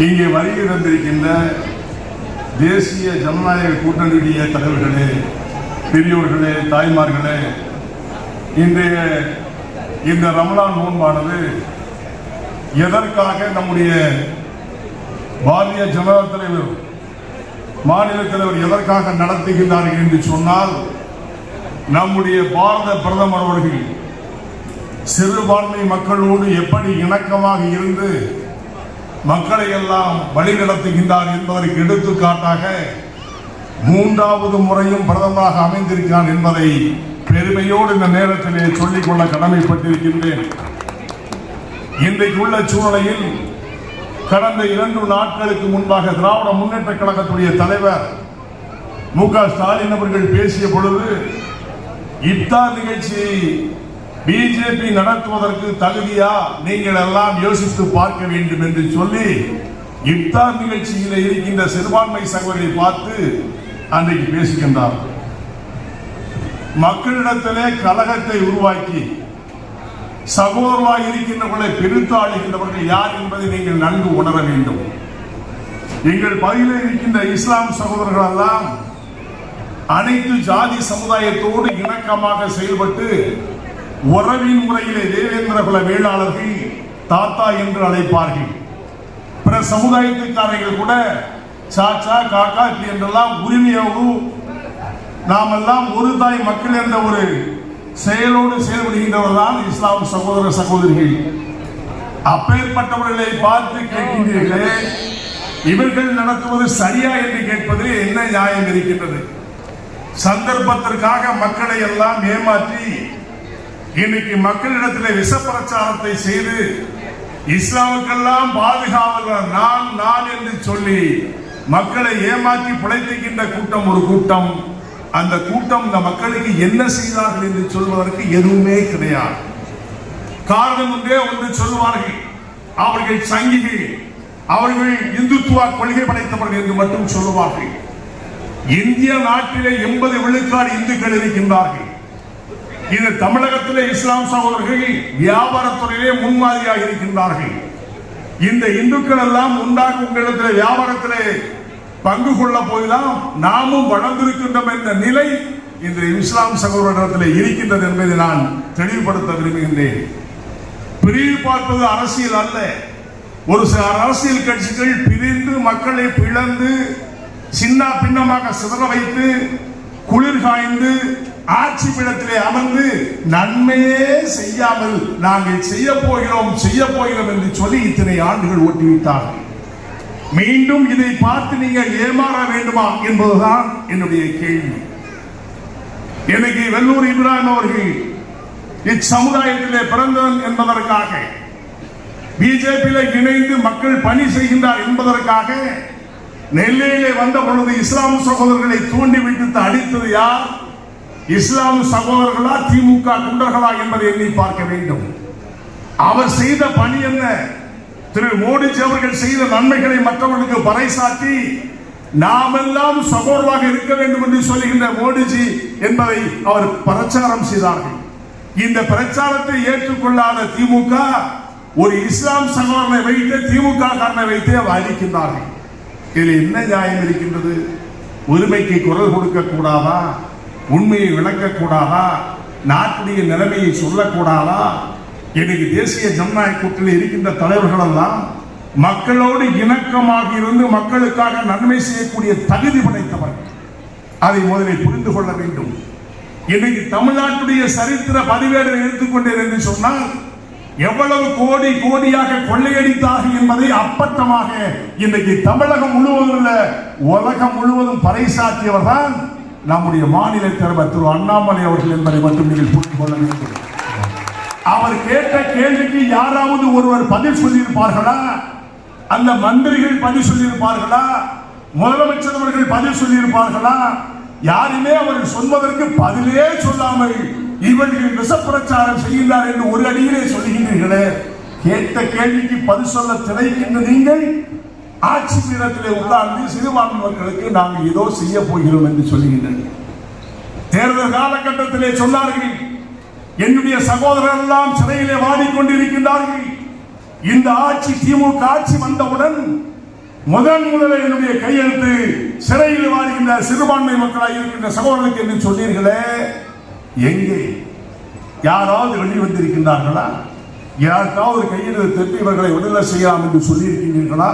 இங்கே வருகை தந்திருக்கின்ற தேசிய ஜனநாயக கூட்டணியுடைய தலைவர்களே பெரியோர்களே தாய்மார்களே இன்றைய இந்த ரமலான் நோன்பானது எதற்காக நம்முடைய பாரதிய ஜனதா தலைவர் மாநில தலைவர் எதற்காக நடத்துகின்றார்கள் என்று சொன்னால் நம்முடைய பாரத பிரதமர் அவர்கள் சிறுபான்மை மக்களோடு எப்படி இணக்கமாக இருந்து மக்களை எல்லாம் வழிநடத்துகின்றார் என்பதற்கு எடுத்துக்காட்டாக மூன்றாவது முறையும் பிரதமராக அமைந்திருக்கிறார் என்பதை பெருமையோடு இந்த நேரத்திலே சொல்லிக்கொள்ள கடமைப்பட்டிருக்கின்றேன். இன்றைக்கு உள்ள சூழ்நிலையில் கடந்த இரண்டு நாட்களுக்கு முன்பாக திராவிட முன்னேற்ற கழகத்துடைய தலைவர் மு க ஸ்டாலின் அவர்கள் பேசிய பொழுது இப்தார் நிகழ்ச்சியை பிஜேபி நடத்துவதற்கு தகுதியா? நீங்கள் எல்லாம் யோசித்து பார்க்க வேண்டும் என்று சொல்லி இப்தார் நிகழ்ச்சியில் இருக்கின்ற சிறுபான்மை சகோதரியை பார்த்து அன்றைக்கு பேசுகின்றார். மக்களிடத்திலே கழகத்தை உருவாக்கி சகோதரமாக இருக்கின்றவர்களை பிரித்து ஆளுகின்றவர்கள் யார் என்பதை நீங்கள் நன்கு உணர வேண்டும். எங்கள் பகுதியில் இருக்கின்ற இஸ்லாம் சகோதரர்கள் எல்லாம் அனைத்து ஜாதி சமுதாயத்தோடு இணக்கமாக செயல்பட்டு உறவின் முறையிலே தேவேந்திர குல வேளாளர்கள் தாத்தா என்று அழைப்பார்கள். பிற சமுதாயத்துக்காரர்கள் கூட சாச்சா காக்கா இப்படி என்றெல்லாம் உரிமையோடு நாம் எல்லாம் ஒரு தாய் மக்கள் என்ற ஒரு செயலோடு செயல்படுகின்றவர் தான் இஸ்லாம் சகோதர சகோதரிகள். அப்பேற்பட்டவர்களை பார்த்து கேட்கின்றீர்களே இவர்கள் நடத்துவது சரியா என்று கேட்பதில் என்ன நியாயம் இருக்கின்றது? சந்தர்ப்பத்திற்காக மக்களை எல்லாம் ஏமாற்றி இன்னைக்கு மக்களிடத்தில் விஷ பிரச்சாரத்தை செய்து இஸ்லாமுக்கெல்லாம் பாதுகாவலர் நான் நான் என்று சொல்லி மக்களை ஏமாற்றி புழைத்துக்கின்ற கூட்டம் ஒரு கூட்டம். அந்த கூட்டம் இந்த மக்களுக்கு என்ன செய்தார்கள் என்று சொல்வதற்கு எதுவுமே கிடையாது. காரணம் ஒன்றே ஒன்று சொல்லுவார்கள். அவர்கள் சங்கிகள் அவர்கள் இந்துத்துவ கொள்கை படைத்தவர்கள் என்று மட்டும் சொல்லுவார்கள். இந்திய நாட்டிலே எண்பது விழுக்காடு இந்துக்கள் இருக்கின்றார்கள். இது தமிழகத்திலே இஸ்லாம் சகோதரர்கள் வியாபாரத்துறையிலே முன்மாதிரியாக இருக்கின்றார்கள். இந்த இந்துக்கள் எல்லாம் உண்டாக உங்களிடத்தில் வியாபாரத்திலே பங்கு கொள்ள போய்தான் நாமும் வளர்ந்திருக்கின்றோம் என்ற நிலை இந்த இஸ்லாம் சகோதரத்தில் இருக்கின்றது என்பதை நான் தெளிவுபடுத்த விரும்புகின்றேன். பிரிவு பார்ப்பது அரசியல் அல்ல. ஒரு சில அரசியல் கட்சிகள் பிரிந்து மக்களை பிளந்து சின்ன பின்னமாக சிதற வைத்து குளிர் காய்ந்து ஆட்சி அமர்ந்து நன்மையே செய்யாமல் நாங்கள் செய்ய போகிறோம் செய்ய போகிறோம் என்று சொல்லி இத்தனை ஆண்டுகள் ஓட்டிவிட்டார்கள் மீண்டும் இதை பார்த்து நீங்கள் ஏமாற வேண்டுமா என்பதுதான் என்னுடைய கேள்வி. எனக்கு வெள்ளூர் இப்ராஹிம் அவர்கள் இச்சமுதாயத்திலே பிறந்தவன் என்பதற்காக பிஜேபியில இணைந்து மக்கள் பணி செய்கின்றார் என்பதற்காக நெல்லையிலே வந்த பொழுது இஸ்லாம் சகோதரர்களை தூண்டிவிட்டு அடித்தது யார்? இஸ்லாம் சகோதரர்களா திமுக குண்டர்களா என்பதை எண்ணி பார்க்க வேண்டும். அவர் செய்த பணி என்ன? திரு மோடிஜி அவர்கள் செய்த நன்மைகளை மற்றவர்களுக்கு பறைசாற்றி நாமெல்லாம் சகோதரமாக இருக்க வேண்டும் என்று சொல்லுகின்ற மோடிஜி என்பதை அவர் பிரச்சாரம் செய்தார்கள். இந்த பிரச்சாரத்தை ஏற்றுக்கொள்ளாத திமுக ஒரு இஸ்லாம் சகோதரனை வைத்து திமுக காரனை வைத்து அவர் அழிக்கின்றார்கள். இதில் என்ன நியாயம் இருக்கின்றது? உரிமைக்கு குரல் கொடுக்க கூடாதா? உண்மையை விளக்கக்கூடாதா? நாட்டுடைய நிலைமையை சொல்லக்கூடாதா? எனக்கு தேசிய ஜனநாயக கூட்டத்தில் இருக்கின்ற தலைவர்கள் எல்லாம் மக்களோடு இணக்கமாக இருந்து மக்களுக்காக நன்மை செய்யக்கூடிய தகுதி படைத்தவர்கள் அதை முதலில் புரிந்து கொள்ள வேண்டும். இன்னைக்கு தமிழ்நாட்டுடைய சரித்திர பதிவேடு எடுத்துக்கொண்டேன் என்று சொன்னால் எவ்வளவு கோடி கோடியாக கொள்ளையடித்தார்கள் என்பதை அப்பட்டமாக இன்றைக்கு தமிழகம் முழுவதும் உலகம் முழுவதும் பறைசாற்றியவர் தான் நம்முடைய மாநில தலைவர் திரு அண்ணாமலை அவர்கள் என்பதை மட்டும் நீங்கள் புரிந்து கொள்ள வேண்டும். அவர் கேட்ட கேள்விக்கு யாராவது ஒருவர் பதில் சொல்லியிருப்பார்களா? அந்த மந்திரிகள் பதில் சொல்லியிருப்பார்களா? முதலமைச்சர் அவர்கள் பதில் சொல்லியிருப்பார்களா? யாருமே அவர்கள் சொல்வதற்கு பதிலே சொல்லாமல் இவர்கள் விஷப்பிரச்சாரம் செய்கின்றார் என்று ஒரு அடியிலே சொல்லுகின்றீர்களே. கேட்ட கேள்விக்கு பதில் சொல்ல திரைக்கின்ற நீங்கள் ஆட்சி பீடத்திலே உட்கார்ந்து சிறுபான்மை மக்களுக்கு நாங்கள் ஏதோ செய்ய போகிறோம் என்று சொல்லுகின்றனர். தேர்தல் காலகட்டத்திலே சொன்னார்கள் என்னுடைய சகோதரர் எல்லாம் சிறையிலே வாடிக்கொண்டிருக்கின்றார்கள் இந்த ஆட்சி திமுக ஆட்சி வந்தவுடன் முதன் முதலில் என்னுடைய கையெழுத்து சிறையில் வாடுகின்ற சிறுபான்மை மக்களாக இருக்கின்ற சகோதரர்களுக்கு என்று சொன்னீர்களே எங்கே? யாராவது வெளிவந்திருக்கின்றார்களா யாருக்காவது கையெழுத்து இவர்களை விடுதலை செய்யலாம் என்று சொல்லியிருக்கின்றீர்களா?